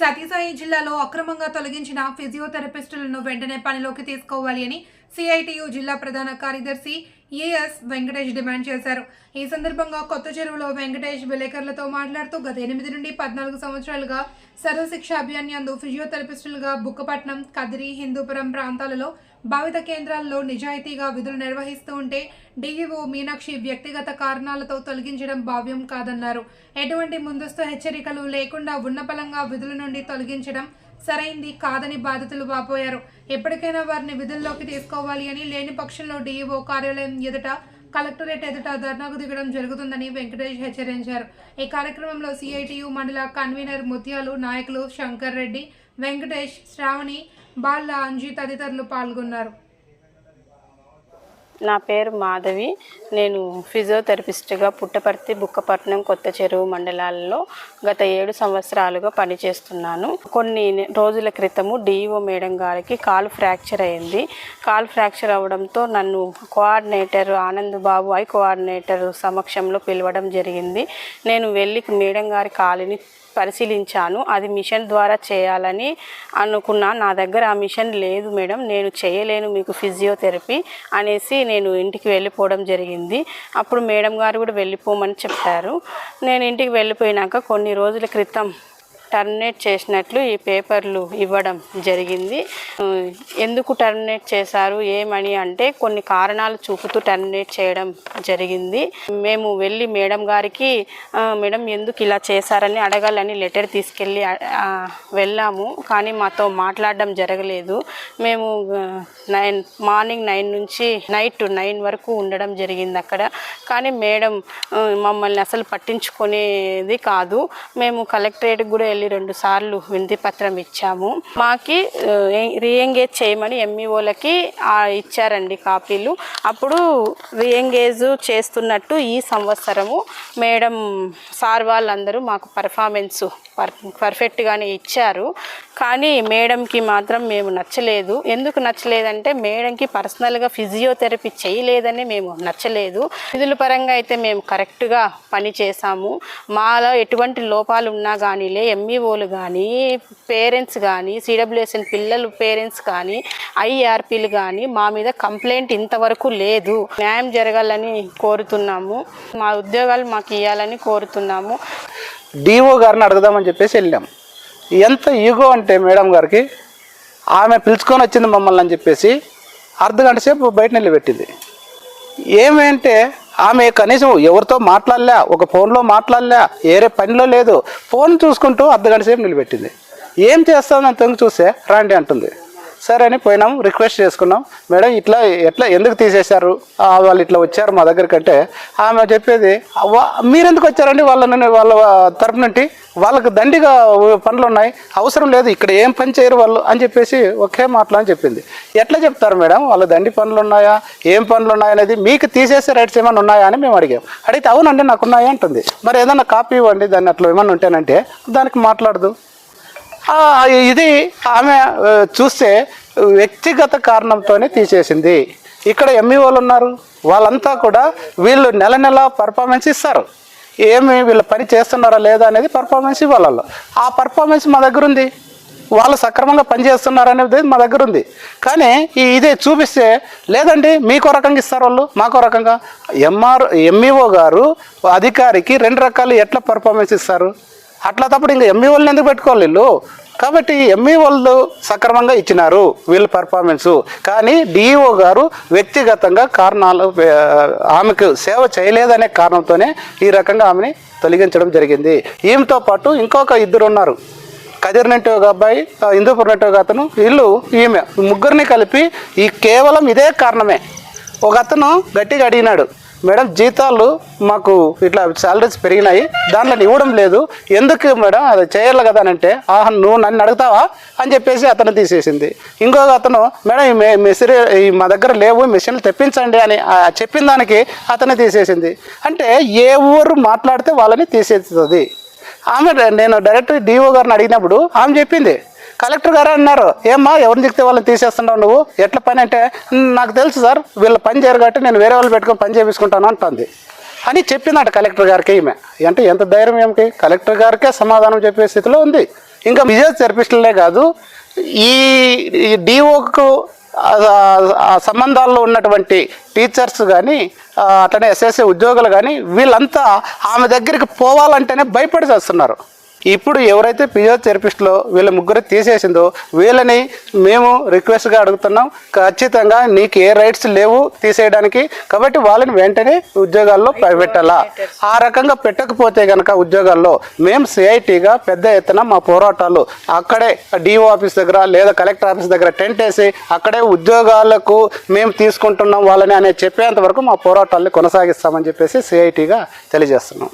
సతీసాయి జిల్లాలో అక్రమంగా తొలగించిన ఫిజియోథెరపిస్టులను వెంటనే పనిలోకి తీసుకోవాలి అని సిఐటియు జిల్లా ప్రధాన కార్యదర్శి ఏఎస్ వెంకటేష్ డిమాండ్ చేశారు. ఈ సందర్భంగా కొత్త చెరువులో వెంకటేష్ విలేకరులతో మాట్లాడుతూ గత ఎనిమిది నుండి పద్నాలుగు సంవత్సరాలుగా సర్వశిక్ష అభియాన్ యందు ఫిజియోథెరపిస్టులుగా బుక్కపట్నం కదిరి హిందూపురం ప్రాంతాలలో భావిత కేంద్రాల్లో నిజాయితీగా విధులు నిర్వహిస్తూ ఉంటే డీఈఓ మీనాక్షి వ్యక్తిగత కారణాలతో తొలగించడం భావ్యం కాదన్నారు. ఎటువంటి ముందస్తు హెచ్చరికలు లేకుండా ఉన్నపలంగా విధుల నుండి తొలగించడం సరైంది కాదని బాధితులు వాపోయారు. ఎప్పటికైనా వారిని విధుల్లోకి తీసుకోవాలి అని లేని పక్షంలో డీఈఓ కార్యాలయం ఎదుట కలెక్టరేట్ ఎదుట ధర్నాకు దిగడం జరుగుతుందని వెంకటేష్ హెచ్చరించారు. ఈ కార్యక్రమంలో సిఐటియు మండల కన్వీనర్ ముత్యాలు నాయకులు శంకర్ రెడ్డి వెంకటేష్ శ్రావణి బాల అంజు తదితరులు పాల్గొన్నారు. నా పేరు మాధవి. నేను ఫిజియోథెరపిస్ట్గా పుట్టపర్తి బుక్కపట్నం కొత్త చెరువు మండలాల్లో గత ఏడు సంవత్సరాలుగా పనిచేస్తున్నాను. కొన్ని రోజుల క్రితము డిఈఓ మేడం గారికి కాలు ఫ్రాక్చర్ అయింది. కాలు ఫ్రాక్చర్ అవడంతో నన్ను coordinator Anand Babu I coordinator సమక్షంలో పిలవడం జరిగింది. నేను వెళ్ళి మేడం గారి కాలుని పరిశీలించాను. అది మిషన్ ద్వారా చేయాలని అనుకున్నా. నా దగ్గర ఆ మిషన్ లేదు మేడం. నేను చేయలేను మీకు ఫిజియోథెరపీ అనేసి నేను ఇంటికి వెళ్ళిపోవడం జరిగింది. అప్పుడు మేడం గారు కూడా వెళ్ళిపోమని చెప్పారు. నేను ఇంటికి వెళ్ళిపోయినాక కొన్ని రోజుల క్రితం టర్మినేట్ చేసినట్లు ఈ పేపర్లు ఇవ్వడం జరిగింది. ఎందుకు టర్మినేట్ చేశారు? ఏమని అంటే కొన్ని కారణాలు చూపుతూ టర్మినేట్ చేయడం జరిగింది. మేము వెళ్ళి మేడం గారికి మేడం ఎందుకు ఇలా చేశారని అడగాలని లెటర్ తీసుకెళ్ళి వెళ్ళాము. కానీ మాతో మాట్లాడడం జరగలేదు. మేము నైన్ మార్నింగ్ నైన్ నుంచి నైట్ నైన్ వరకు ఉండడం జరిగింది అక్కడ. కానీ మేడం మమ్మల్ని అసలు పట్టించుకునేది కాదు. మేము కలెక్టరేట్కి కూడా వెళ్ళి రెండు సార్లు వినతి పత్రం ఇచ్చాము. మాకి రీఎంగేజ్ చేయమని ఎంఈఓలకి ఇచ్చారండి కాపీలు. అప్పుడు రీఎంగేజ్ చేస్తున్నట్టు ఈ సంవత్సరము మేడం సార్ వాళ్ళందరూ మాకు పర్ఫార్మెన్స్ పర్ పర్ఫెక్ట్గానే ఇచ్చారు. కానీ మేడంకి మాత్రం మేము నచ్చలేదు. ఎందుకు నచ్చలేదంటే మేడంకి పర్సనల్గా ఫిజియోథెరపీ చేయలేదని మేము నచ్చలేదు. విధుల పరంగా అయితే మేము కరెక్ట్గా పని చేసాము మాలో ఎటువంటి లోపాలు ఉన్నా కానీలే ఎంఈఓలు కానీ పేరెంట్స్ కానీ సిడబ్ల్యూఎస్ఎన్ పిల్లలు పేరెంట్స్ కానీ ఐఆర్పీలు కానీ మా మీద కంప్లైంట్ ఇంతవరకు లేదు. న్యాయం జరగాలని కోరుతున్నాము. మా ఉద్యోగాలు మాకు ఇవ్వాలని కోరుతున్నాము. డిఓ గారిని అడుగుదామని చెప్పేసి వెళ్ళాం. ఎంత ఈగో అంటే మేడం గారికి ఆమె పిలుచుకొని వచ్చింది మమ్మల్ని అని చెప్పేసి అర్ధ గంట సేపు బయట నిలబెట్టింది. ఏమంటే ఆమె కనీసం ఎవరితో మాట్లాడలే ఒక ఫోన్లో మాట్లాడలే వేరే పనిలో లేదు. ఫోన్ చూసుకుంటూ అర్ధగంట సేపు నిలబెట్టింది. ఏం చేస్తానని తొంగి చూస్తే? రాండి అంటుంది. సరే అని పోయినాం రిక్వెస్ట్ చేసుకున్నాం. మేడం ఇట్లా ఎట్లా ఎందుకు తీసేశారు? వాళ్ళు ఇట్లా వచ్చారు మా దగ్గరికి అంటే ఆమె చెప్పేది "వా- మీరెందుకు వచ్చారండి? వాళ్ళని వాళ్ళ తరపు నుండి వాళ్ళకి దండిగా పనులు ఉన్నాయి అవసరం లేదు ఇక్కడ ఏం పని చేయరు వాళ్ళు అని చెప్పేసి ఒకే మాటలు అని చెప్పింది. ఎట్లా చెప్తారు మేడం? వాళ్ళ దండి పనులు ఉన్నాయా ఏం పనులు ఉన్నాయా అనేది మీకు తీసేసే రైట్స్ ఏమైనా ఉన్నాయా? అని మేము అడిగాం. అడిగితే అవునండి నాకు ఉన్నాయా అంటుంది. మరి ఏదన్నా కాపీ ఇవ్వండి దాన్ని అట్లా ఏమైనా ఉంటేనంటే దానికి మాట్లాడదు. ఇది ఆమె చూస్తే వ్యక్తిగత కారణంతోనే తీసేసింది. ఇక్కడ ఎంఈఓలు ఉన్నారు. వాళ్ళంతా కూడా వీళ్ళు నెల నెల పర్ఫార్మెన్స్ ఇస్తారు. ఏమి వీళ్ళు పని చేస్తున్నారా లేదా అనేది పర్ఫార్మెన్స్ ఇవ్వాలి ఆ పర్ఫార్మెన్స్ మా దగ్గర ఉంది. వాళ్ళు సక్రమంగా పనిచేస్తున్నారు అనేది మా దగ్గర ఉంది. కానీ ఈ ఇదే చూపిస్తే లేదండి మీకో రకంగా ఇస్తారు వాళ్ళు మాకో రకంగా. ఎంఆర్ ఎంఈఓ గారు అధికారికి రెండు రకాలు ఎట్లా పర్ఫార్మెన్స్ ఇస్తారు? అట్లా తప్పుడు ఇంకా ఎంఈ వాళ్ళని ఎందుకు పెట్టుకోవాలి వీళ్ళు? కాబట్టి ఎంఈ వాళ్ళు సక్రమంగా ఇచ్చినారు వీళ్ళ పర్ఫార్మెన్స్ కానీ డిఈఓ గారు వ్యక్తిగతంగా కారణాలు ఆమెకు సేవ చేయలేదనే కారణంతోనే ఈ రకంగా ఆమెని తొలగించడం జరిగింది. ఈమెతో పాటు ఇంకొక ఇద్దరు ఉన్నారు. కదిర్ ఒక అబ్బాయి ఆ, హిందూపూర్ ఒక అతను. వీళ్ళు ఈమె ముగ్గురిని కలిపి ఈ కేవలం ఇదే కారణమే. ఒక అతను గట్టిగా అడిగినాడు. మేడం జీతాలు మాకు ఇట్లా శాలరీస్ పెరిగినాయి. దాంట్లో ఇవ్వడం లేదు. ఎందుకు మేడం అది చేయాలి కదా అని అంటే ఆహా నువ్వు నన్ను అడుగుతావా? అని చెప్పేసి అతను తీసేసింది. ఇంకొక అతను మేడం ఈ మెసిరి ఈ మా దగ్గర లేవు మెషిన్లు తెప్పించండి అని చెప్పిన దానికి అతను తీసేసింది. అంటే ఏ ఊరు మాట్లాడితే వాళ్ళని తీసేస్తుంది. ఆమె నేను డైరెక్ట్ డిఓ గారిని అడిగినప్పుడు ఆమె చెప్పింది కలెక్టర్ గారే అన్నారు. ఏమ్మా ఎవరిని చెప్తే వాళ్ళని తీసేస్తున్నావు నువ్వు? ఎట్లా పని అంటే నాకు తెలుసు సార్ వీళ్ళ పని చేయరు కాబట్టి నేను వేరే వాళ్ళు పెట్టుకొని పని చేపించుకుంటాను అంటుంది. అని చెప్పిందట కలెక్టర్ గారికి ఈమె. అంటే ఎంత ధైర్యం ఏమిటి? కలెక్టర్ గారికే సమాధానం చెప్పే స్థితిలో ఉంది. ఇంకా ఫిజియోథెరపిస్టులే కాదు ఈ ఈ డిఓకు సంబంధాల్లో ఉన్నటువంటి టీచర్స్ కానీ అట్లనే ఎస్ఎస్ఏ ఉద్యోగులు కానీ వీళ్ళంతా ఆమె దగ్గరికి పోవాలంటేనే భయపడి చేస్తున్నారు. ఇప్పుడు ఎవరైతే ఫిజియోథెరపిస్ట్లో వీళ్ళ ముగ్గురు తీసేసిందో వీళ్ళని మేము రిక్వెస్ట్గా అడుగుతున్నాం. ఖచ్చితంగా నీకు ఏ రైట్స్ లేవు తీసేయడానికి. కాబట్టి వాళ్ళని వెంటనే ఉద్యోగాల్లో పెట్టాలా ఆ రకంగా పెట్టకపోతే కనుక ఉద్యోగాల్లో మేము సిఐటిగా పెద్ద ఎత్తున మా పోరాటాలు అక్కడే డిఓ ఆఫీస్ దగ్గర లేదా కలెక్టర్ ఆఫీస్ దగ్గర టెంట్ వేసి అక్కడే ఉద్యోగాలకు మేము తీసుకుంటున్నాం వాళ్ళని అనే చెప్పేంత వరకు మా పోరాటాలను కొనసాగిస్తామని చెప్పేసి సిఐటిగా తెలియజేస్తున్నాం.